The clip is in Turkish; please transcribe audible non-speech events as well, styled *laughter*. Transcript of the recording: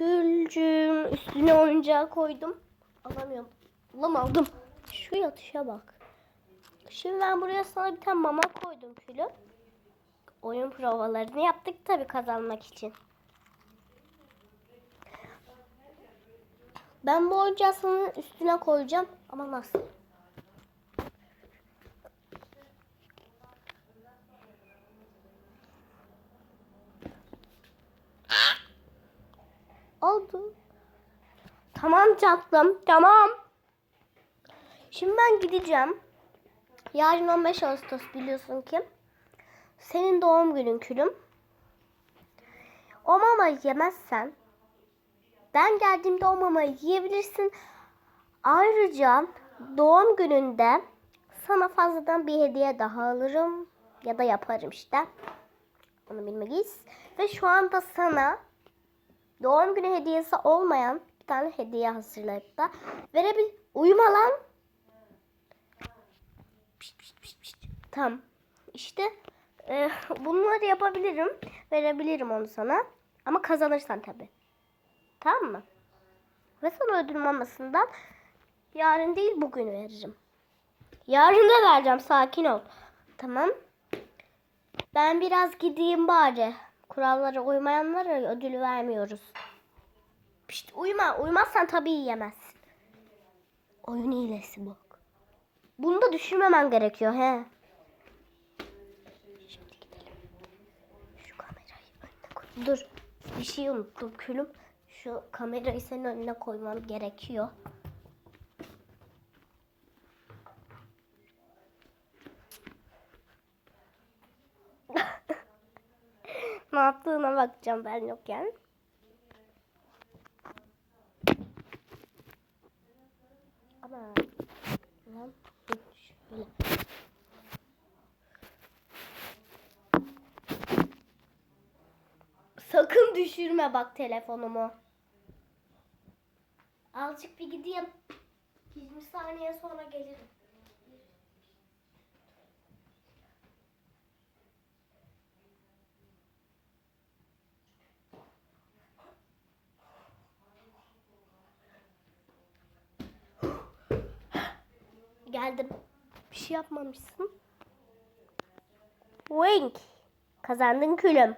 Külcüm üstüne oyuncağı koydum. Alamıyorum. Alamadım. Şu yatışa bak. Şimdi ben buraya sana bir tane mama koydum külü. Oyun provalarını yaptık tabii kazanmak için. Ben bu oyuncağı üstüne koyacağım ama nasıl? Oldu. Tamam tatlım, tamam. Şimdi ben gideceğim. Yarın 15 Ağustos biliyorsun ki. Senin doğum günün külüm. O mamayı yemezsen ben geldiğimde o mamayı yiyebilirsin. Ayrıca doğum gününde sana fazladan bir hediye daha alırım. Ya da yaparım işte. Onu bilmeyiz. Ve şu anda sana doğum günü hediyesi olmayan bir tane hediye hazırlayıp da verebil... Uyuma lan. Tamam. İşte e, *laughs* bunları yapabilirim. Verebilirim onu sana. Ama kazanırsan tabii. Tamam mı? Ve sana ödül mamasından yarın değil bugün veririm. Yarın da vereceğim. Sakin ol. Tamam. Ben biraz gideyim bari. Kurallara uymayanlara ödül vermiyoruz. Pişt, uyuma. Uymazsan tabii yiyemezsin. Oyun hilesi bak. Bunu da düşürmemen gerekiyor he. Şimdi gidelim. Şu kamerayı önüne koy. Dur. Bir şey unuttum külüm. Şu kamerayı senin önüne koymam gerekiyor. Ne yaptığına bakacağım ben yokken. Ama lan şöyle. Sakın düşürme bak telefonumu. Azıcık bir gideyim. 20 saniye sonra gelirim. Geldim. Bir şey yapmamışsın. Wink. Kazandın külüm.